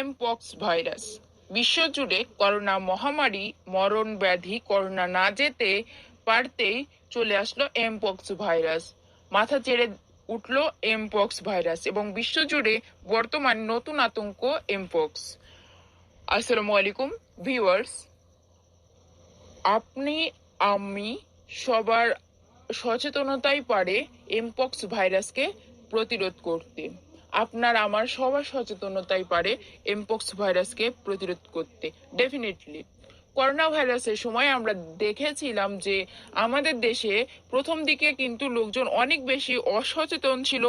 Mpox virus বিশ্বজুড়ে corona মহামারী, মরণ ব্যাধি, করোনা না যেতে পারতেই চলে আসলো এমপক্স ভাইরাস মাথা চেড়ে উঠল এমপক্স ভাইরাস এবং বিশ্বজুড়ে বর্তমান নতুন আতঙ্ক এমপক্স আসসালামু আলাইকুম ভিউয়ার্স আপনি, আমি সবার সচেতনতাই পারে এমপক্স ভাইরাসকে প্রতিরোধ করতে। আপনার আমার সবার সচেতনতাই পারে এমপক্স ভাইরাসকে প্রতিরোধ করতে। ডেফিনেটলি করোনা ভাইরাসের সময় আমরা দেখেছিলাম যে আমাদের দেশে প্রথম দিকে কিন্তু লোকজন অনেক বেশি অসচেতন ছিল,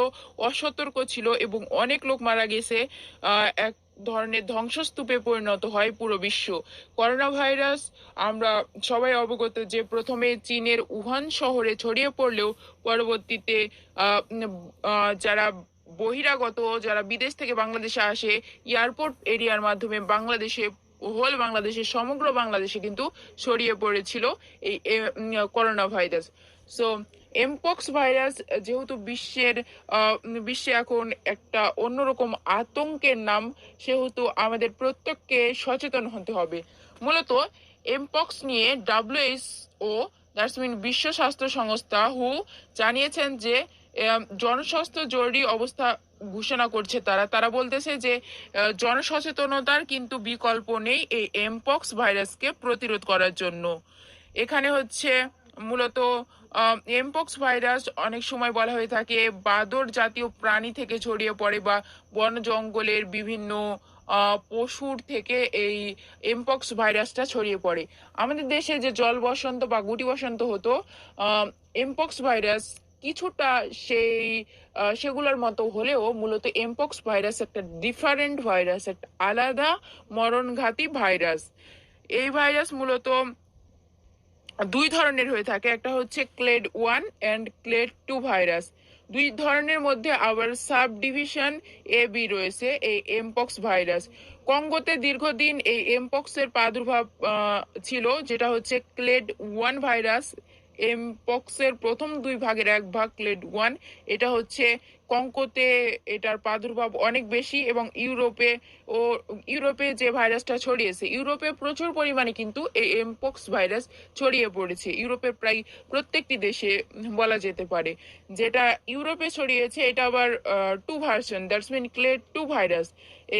অসতর্ক ছিল এবং অনেক লোক মারা গেছে এক ধরনের ধ্বংসস্তূপে পরিণত হয় পুরো বিশ্ব। করোনা ভাইরাস আমরা সবাই অবগত যে প্রথমে চীনের উহান শহরে ছড়িয়ে পড়লেও পরবর্তীতে যারা বহিরাগত যারা বিদেশ থেকে বাংলাদেশে আসে, এয়ারপোর্ট এরিয়ার মাধ্যমে বাংলাদেশে, হোল বাংলাদেশে, সমগ্র বাংলাদেশে কিন্তু ছড়িয়ে পড়েছিল এই corona virus so mpox virus যেহেতু বিশ্বের বিশ্বে এখন একটা অন্যরকম আতঙ্কের নাম, সেহেতু আমাদের প্রত্যেককে সচেতন হতে হবে। মূলত এমপক্স নিয়ে ডাব্লিউএইচও দ্যাটস মিন বিশ্ব স্বাস্থ্য সংস্থা হু জানিয়েছেন যে জনস্বাস্থ্য জরুরি অবস্থা ঘোষণা করছে তারা। তারা বলতেছে যে জনসচেতনতার কিন্তু বিকল্প নেই এই এমপক্স ভাইরাসকে প্রতিরোধ করার জন্য। এখানে হচ্ছে মূলত এমপক্স ভাইরাস অনেক সময় বলা হয়ে থাকে, বাদর জাতীয় প্রাণী থেকে ছড়িয়ে পড়ে বা বন জঙ্গলের বিভিন্ন পশুর থেকে এই এমপক্স ভাইরাসটা ছড়িয়ে পড়ে। আমাদের দেশে যে জল বসন্ত বা গুটি বসন্ত হতো এমপক্স ভাইরাস কিছুটা সেই সেগুলোর মতো হলেও মূলত এমপক্স ভাইরাস একটা ডিফারেন্ট ভাইরাস একটা আলাদা মরণঘাতী ভাইরাস এই ভাইরাস মূলত দুই ধরনের হয়ে থাকে, একটা হচ্ছে clade one and clade two virus দুই ধরনের মধ্যে আবার সাব ডিভিশন এ বি রয়েছে, এই এমপক্স ভাইরাস কঙ্গোতে দীর্ঘদিন এই এমপক্সের প্রাদুর্ভাব ছিল, যেটা হচ্ছে ক্লেড ওয়ান ভাইরাস এমপক্সের প্রথম দুই ভাগের এক ভাগ ক্লেড ওয়ান এটা হচ্ছে কঙ্কোতে এটার প্রাদুর্ভাব অনেক বেশি এবং ইউরোপে ও ইউরোপে যে ভাইরাসটা ছড়িয়েছে, ইউরোপে প্রচুর পরিমাণে কিন্তু এই এমপক্স ভাইরাস ছড়িয়ে পড়েছে। ইউরোপের প্রায় প্রত্যেকটি দেশে বলা যেতে পারে। যেটা ইউরোপে ছড়িয়েছে, এটা আবার two version that's mean clade two virus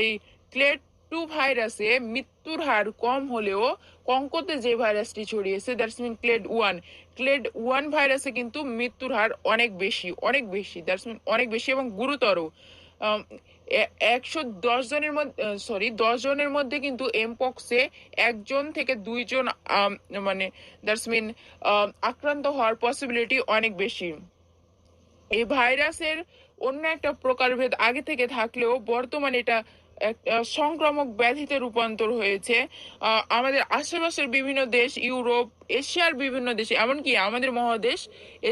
এই ক্লেড টু ভাইরাসে মৃত্যুর হার কম হলেও কঙ্কোতে যে ভাইরাসটি ছড়িয়েছে that's mean clade one clade one ভাইরাসে কিন্তু মৃত্যুর হার অনেক বেশি অনেক বেশি। দ্যাটস মিন অনেক বেশি এবং গুরুতর। একশো দশ জনের মধ্যে সরি দশ জনের মধ্যে কিন্তু এমপক্সে একজন থেকে দুইজন মানে দ্যাটস মিন আক্রান্ত হওয়ার পসিবিলিটি অনেক বেশি। এই ভাইরাসের অন্য একটা প্রকারভেদ আগে থেকে থাকলেও বর্তমানে এটা সংক্রামক ব্যাধিতে রূপান্তর হয়েছে। আমাদের আশেপাশের বিভিন্ন দেশ, ইউরোপ, এশিয়ার বিভিন্ন দেশে, এমনকি আমাদের মহাদেশ,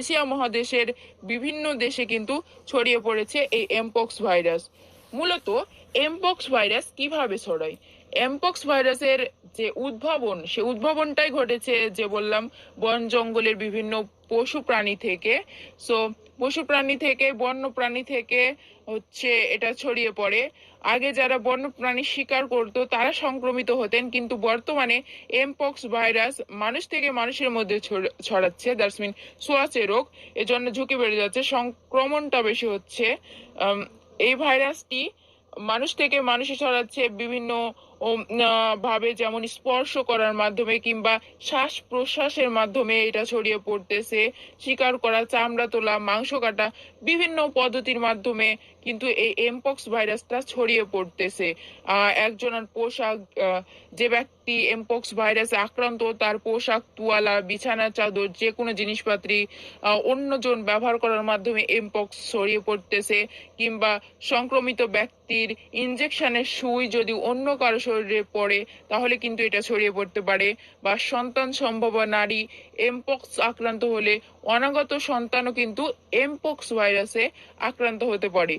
এশিয়া মহাদেশের বিভিন্ন দেশে কিন্তু ছড়িয়ে পড়েছে এই এমপক্স ভাইরাস মূলত এমপক্স ভাইরাস কীভাবে ছড়ায়? এমপক্স ভাইরাসের যে উদ্ভাবন, সে উদ্ভাবনটাই ঘটেছে যে বললাম, বন জঙ্গলের বিভিন্ন পশু প্রাণী থেকে। সো পশু প্রাণী থেকে, বন্য প্রাণী থেকে হচ্ছে এটা ছড়িয়ে পড়ে। আগে যারা বন্য প্রাণী শিকার করতো, তারা সংক্রমিত হতেন, কিন্তু বর্তমানে এমপক্স ভাইরাস মানুষ থেকে মানুষের মধ্যে ছড়াচ্ছে। দ্যাটস মিন সোয়াচে রোগ। এজন্য ঝুঁকি বেড়ে যাচ্ছে। সংক্রমণটা বেশি হচ্ছে। এই ভাইরাসটি মানুষ থেকে মানুষে ছড়াচ্ছে বিভিন্ন ভাবে যেমন স্পর্শ করার মাধ্যমে কিংবা শ্বাস প্রশ্বাসের মাধ্যমে এটা ছড়িয়ে পড়তেছে। শিকার করা, চামড়া তোলা, মাংস কাটা বিভিন্ন পদ্ধতির মাধ্যমে কিন্তু এই এমপক্স ভাইরাসটা ছড়িয়ে পড়তেছে। একজনের পোশাক যে ব্যক্তি এমপক্স ভাইরাসে আক্রান্ত, তার পোশাক, তুয়ালা, বিছানা, চাদর যে কোনো জিনিসপাত্রী অন্যজন ব্যবহার করার মাধ্যমে এমপক্স ছড়িয়ে পড়তেছে। কিংবা সংক্রমিত ব্যক্তির ইনজেকশনের সুই যদি অন্য কারও শরীরে পড়ে, তাহলে কিন্তু এটা ছড়িয়ে পড়তে পারে। বা সন্তান সম্ভব নারী এমপক্স আক্রান্ত হলে অনাগত সন্তানও কিন্তু এমপক্স ভাইরাসে আক্রান্ত হতে পারে।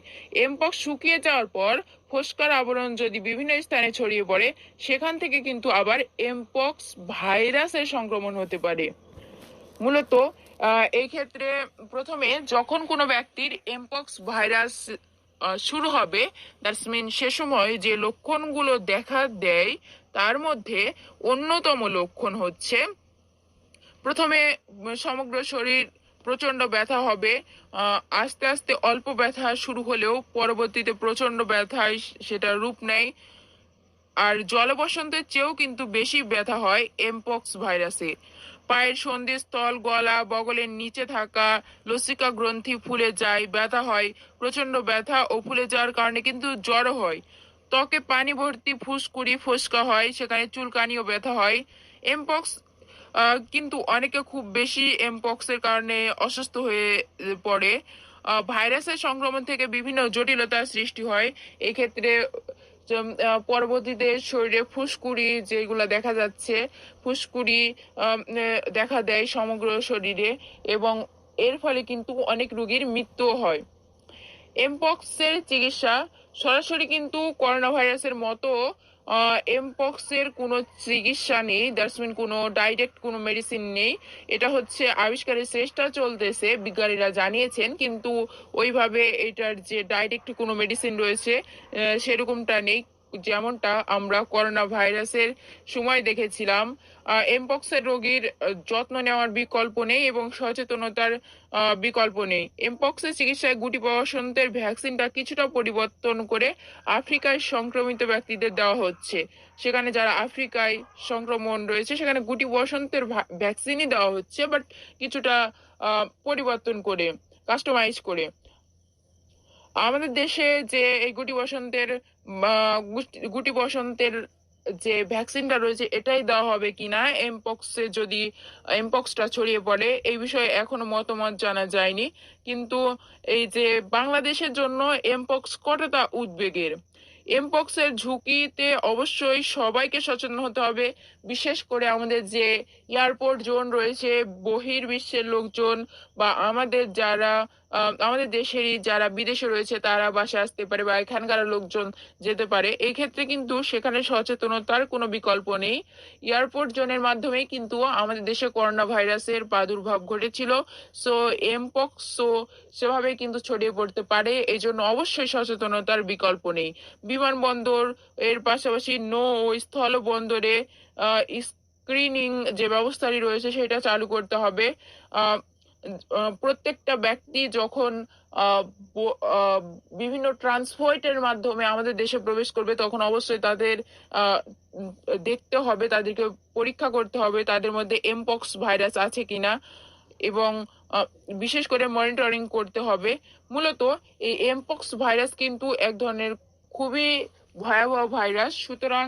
এমপক্স শুকিয়ে যাওয়ার পর ফোস্কার আবরণ যদি বিভিন্ন স্থানে ছড়িয়ে পড়ে, সেখান থেকে কিন্তু আবার এমপক্স ভাইরাসের সংক্রমণ হতে পারে। মূলত এই ক্ষেত্রে প্রথমে যখন কোনো ব্যক্তির এমপক্স ভাইরাস শুরু হবে। দ্যাটস মিন সে সময় যে লক্ষণগুলো দেখা দেয়, তার মধ্যে অন্যতম লক্ষণ হচ্ছে, প্রথমে সমগ্র শরীর প্রচণ্ড ব্যথা হবে আস্তে আস্তে অল্প ব্যথা শুরু হলেও পরবর্তীতে প্রচণ্ড ব্যথায় সেটা রূপ নেয়। আর জলবসন্তের চেয়েও কিন্তু বেশি ব্যথা হয় এমপক্স ভাইরাসে পায়ের সন্ধিস্থল গলা, বগলের নিচে থাকা লসিকা গ্রন্থি ফুলে যায়, ব্যথা হয় প্রচণ্ড ব্যথা ও ফুলে যাওয়ার কারণে কিন্তু জ্বর হয়। ত্বকে পানি ভর্তি ফুসকুড়ি ফোসকা হয়, সেখানে চুলকানি ও ব্যথা হয়। এমপক্স কিন্তু অনেকে খুব বেশি এমপক্স এর কারণে অসুস্থ হয়ে পড়ে। ভাইরাসের সংক্রমণ থেকে বিভিন্ন জটিলতার সৃষ্টি হয়। এক্ষেত্রে পরবর্তীতে শরীরে ফুসকুড়ি যেগুলো দেখা যাচ্ছে, ফুসকুড়ি দেখা দেয় সমগ্র শরীরে এবং এর ফলে কিন্তু অনেক রোগীর মৃত্যু হয়। এমপক্সের চিকিৎসা সরাসরি কিন্তু করোনা ভাইরাসের মতো এমপক্সের কোনো চিকিৎসা নেই দ্যাটস কোনো ডাইরেক্ট কোনো মেডিসিন নেই। এটা হচ্ছে আবিষ্কারের চেষ্টা চলতেছে, বিজ্ঞানীরা জানিয়েছেন, কিন্তু ওইভাবে এটার যে ডাইরেক্ট কোনো মেডিসিন রয়েছে সেরকমটা নেই। যেমনটা আমরা করোনা ভাইরাসের সময় দেখেছিলাম এমপক্সের রোগীর যত্ন নেওয়ার বিকল্প নেই এবং সচেতনতার বিকল্প নেই। এমপক্সের চিকিৎসায় গুটি বসন্তের ভ্যাকসিনটা কিছুটা পরিবর্তন করে আফ্রিকায় সংক্রমিত ব্যক্তিদের দেওয়া হচ্ছে। সেখানে যারা আফ্রিকায় সংক্রমণ রয়েছে, সেখানে গুটি বসন্তের ভ্যাকসিনই দেওয়া হচ্ছে বাট কিছুটা পরিবর্তন করে কাস্টমাইজ করে। আমাদের দেশে যে এই গুটি বসন্তের গুটি- বসন্তের যে ভ্যাকসিনটা রয়েছে, এটাই দেওয়া হবে কিনা? এমপক্সে যদি এমপক্সটা ছড়িয়ে পড়ে, এই বিষয়ে এখনও মতামত জানা যায়নি। কিন্তু এই যে বাংলাদেশের জন্য এমপক্স কতটা উদ্বেগের? এমপক্সের ঝুঁকিতে অবশ্যই সবাইকে সচেতন হতে হবে। বিশেষ করে আমাদের যে এয়ারপোর্ট জোন রয়েছে, বহির্বিশ্বের লোকজন বা আমাদের যারা আমাদের দেশেরই যারা বিদেশে রয়েছে, তারা বাসায় আসতে পারে বা এখানকার লোকজন যেতে পারে। এই ক্ষেত্রে কিন্তু সেখানে সচেতনতার কোনো বিকল্প নেই। এয়ারপোর্ট জোনের মাধ্যমে কিন্তু আমাদের দেশে করোনা ভাইরাসের প্রাদুর্ভাব ঘটেছিল। সো এমপক্স সো সেভাবে কিন্তু ছড়িয়ে পড়তে পারে। এই জন্য অবশ্যই সচেতনতার বিকল্প নেই। বিমানবন্দর, এর পাশাপাশি নৌ ও স্থল বন্দরে স্ক্রিনিং যে ব্যবস্থাটি রয়েছে, সেটা চালু করতে হবে। প্রত্যেকটা ব্যক্তি যখন বিভিন্ন ট্রান্সপোর্টের মাধ্যমে আমাদের দেশে প্রবেশ করবে, তখন অবশ্যই তাদের দেখতে হবে, তাদেরকে পরীক্ষা করতে হবে, তাদের মধ্যে এমপক্স ভাইরাস আছে কিনা, এবং বিশেষ করে মনিটরিং করতে হবে। মূলত এই এমপক্স ভাইরাস কিন্তু এক ধরনের খুবই ভয়াবহ ভাইরাস সুতরাং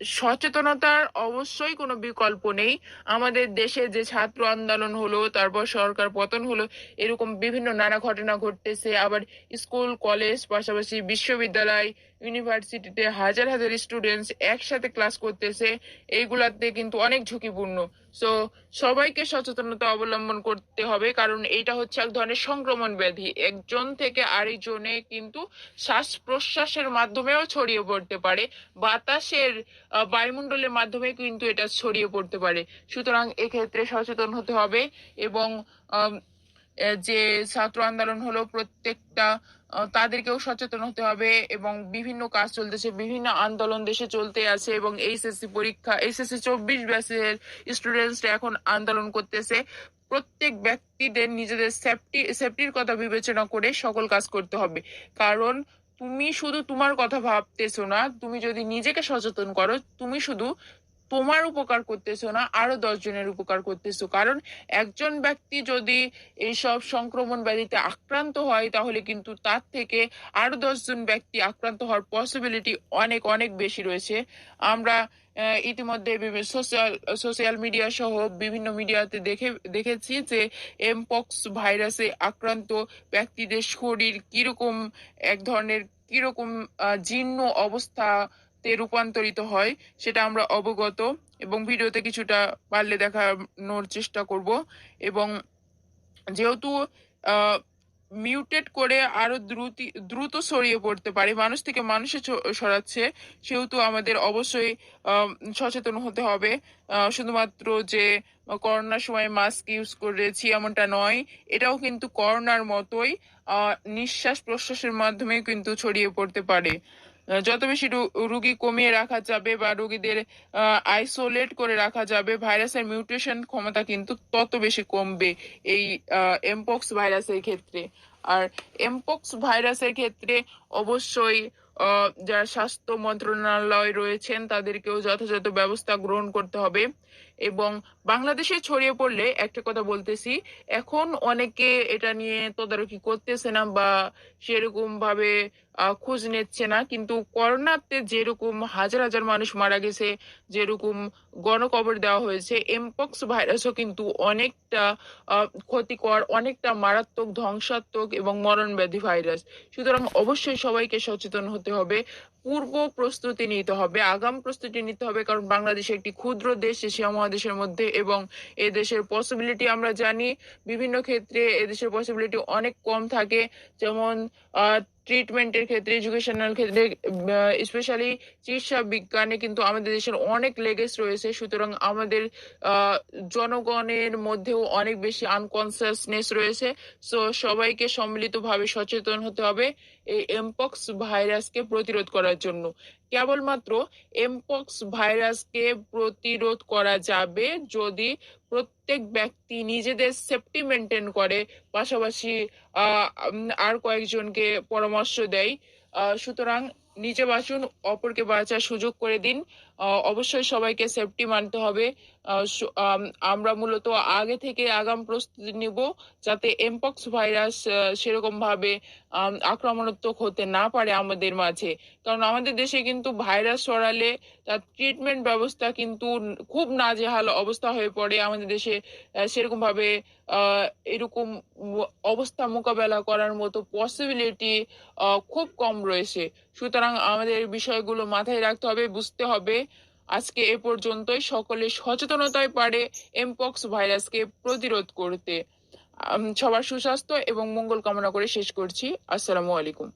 সচেতনতার অবশ্যই কোনো বিকল্প নেই। আমাদের দেশে যে ছাত্র আন্দোলন হলো, তারপর সরকার পতন হলো, এরকম বিভিন্ন নানা ঘটনা ঘটতেছে। আবার স্কুল, কলেজ, পাশাপাশি বিশ্ববিদ্যালয়, ইউনিভার্সিটিতে হাজার হাজার স্টুডেন্টস একসাথে ক্লাস করতেছে। এইগুলাতে কিন্তু অনেক ঝুঁকিপূর্ণ। সো সবাইকে সচেতনতা অবলম্বন করতে হবে, কারণ এটা হচ্ছে এক ধরনের সংক্রমণ ব্যাধি। একজন থেকে আরেকজনে কিন্তু শ্বাস প্রশ্বাসের মাধ্যমেও ছড়িয়ে পড়তে পারে, বাতাসের বায়ুমণ্ডলের মাধ্যমে কিন্তু এটা ছড়িয়ে পড়তে পারে। সুতরাং এক্ষেত্রে সচেতন হতে হবে এবং যে ছাত্র আন্দোলন হলো, প্রত্যেকটা তাদেরকেও সচেতন হতে হবে এবং বিভিন্ন কাজ চলতেছে, বিভিন্ন আন্দোলন দেশে চলতে আছে এবং এইচএসসি পরীক্ষা, এইচএসসি চব্বিশ ব্যাচের স্টুডেন্টসরা এখন আন্দোলন করতেছে। প্রত্যেক ব্যক্তিদের নিজেদের সেফটি সেফটির কথা বিবেচনা করে সকল কাজ করতে হবে। কারণ তুমি শুধু তোমার কথা ভাবতেছো না, তুমি যদি নিজেকে সচেতন করো, তুমি শুধু তোমার উপকার করতেছো না, আরও দশ জনের উপকার করতেছো। কারণ একজন ব্যক্তি যদি এইসব সংক্রমণ ব্যাধিতে আক্রান্ত হয়, তাহলে কিন্তু তার থেকে আরও দশজন ব্যক্তি আক্রান্ত হওয়ার পসিবিলিটি অনেক অনেক বেশি রয়েছে। আমরা ইতিমধ্যে সোশ্যাল সোশ্যাল মিডিয়া সহ বিভিন্ন মিডিয়াতে দেখে, দেখেছি যে এমপক্স ভাইরাসে আক্রান্ত ব্যক্তিদের শরীর কীরকম, এক ধরনের কীরকম জীর্ণ জীর্ণ অবস্থাতে রূপান্তরিত হয়, সেটা আমরা অবগত এবং ভিডিওতে কিছুটা পারলে দেখানোর চেষ্টা করব। এবং যেহেতু মিউটেট করে আরও দ্রুত দ্রুত ছড়িয়ে পড়তে পারে, মানুষ থেকে মানুষে ছ- ছড়াচ্ছে, সেহেতু আমাদের অবশ্যই সচেতন হতে হবে। শুধুমাত্র যে করোনার সময় মাস্ক ইউজ করেছি এমনটা নয়, এটাও কিন্তু করোনার মতোই নিঃশ্বাস প্রশ্বাসের মাধ্যমে কিন্তু ছড়িয়ে পড়তে পারে। যত বেশি রুগী কমিয়ে রাখা যাবে বা রুগীদের আইসোলেট করে রাখা যাবে, ভাইরাসের মিউটেশন ক্ষমতা কিন্তু তত বেশি কমবে এই এমপক্স ভাইরাসের ক্ষেত্রে। আর এমপক্স ভাইরাসের ক্ষেত্রে অবশ্যই যারা স্বাস্থ্য মন্ত্রণালয় রয়েছেন তাদেরকেও যথাযথ ব্যবস্থা গ্রহণ করতে হবে। এবং বাংলাদেশে ছড়িয়ে পড়লে একটা কথা বলতেছি, এখন অনেকে এটা নিয়ে তদারকি করতেছে না বা সেরকম ভাবে খোঁজ নিচ্ছে না। কিন্তু করোনাতে যেরকম হাজার হাজার মানুষ মারা গেছে, যেরকম গণকবর দেওয়া হয়েছে এমপক্স ভাইরাসও কিন্তু অনেকটা ক্ষতিকর, অনেকটা মারাত্মক, ধ্বংসাত্মক এবং মরণ ব্যাধি ভাইরাস। সুতরাং অবশ্যই সবাইকে সচেতন হতে হবে। পূর্ব প্রস্তুতি নিতে হবে, আগাম প্রস্তুতি নিতে হবে, কারণ বাংলাদেশ একটি ক্ষুদ্র দেশ, এশিয়া মহাদেশের মধ্যে, এবং এদেশের দেশের পসিবিলিটি আমরা জানি। বিভিন্ন ক্ষেত্রে এদেশের পসিবিলিটি অনেক কম থাকে। যেমন ট্রিটমেন্টের ক্ষেত্রে এডুকেশনাল ক্ষেত্রে স্পেশালি চিকিৎসা বিজ্ঞানে কিন্তু আমাদের দেশের অনেক লেগেস রয়েছে। সুতরাং আমাদের জনগণের মধ্যেও অনেক বেশি আনকনসিয়াসনেস রয়েছে। সো সবাইকে সম্মিলিতভাবে সচেতন হতে হবে এই এমপক্স ভাইরাসকে প্রতিরোধ করার জন্য। কেবলমাত্র এমপক্স ভাইরাসকে প্রতিরোধ করা যাবে যদি প্রত্যেক ব্যক্তি নিজেদের সেফটি মেনটেন করে। পাশাপাশি আর কয়েকজনকে পরামর্শ দেয়। সুতরাং নিজে বাঁচুন, অপরকে বাঁচার সুযোগ করে দিন। অবশ্যই সবাইকে সেফটি মানতে হবে। আমরা মূলত আগে থেকে আগাম প্রস্তুতি নিব যাতে এমপক্স ভাইরাস সেরকম ভাবে আক্রমণাত্মক হতে না পারে আমাদের মাঝে। কারণ আমাদের দেশে কিন্তু ভাইরাস ছড়ালে তার ট্রিটমেন্ট ব্যবস্থা কিন্তু খুব নাজেহাল অবস্থা হয়ে পড়ে। আমাদের দেশে সেরকম ভাবে এরকম অবস্থা মোকাবেলা করার মতো পসিবিলিটি খুব কম রয়েছে। সুতরাং আমাদের বিষয়গুলো মাথায় রাখতে হবে, বুঝতে হবে। আজকে এ পর্যন্তই। সকলে সচেতনতায় পারে এমপক্স ভাইরাসকে প্রতিরোধ করতে। সবার সুস্বাস্থ্য এবং মঙ্গল কামনা করে শেষ করছি। আসসালামু আলাইকুম।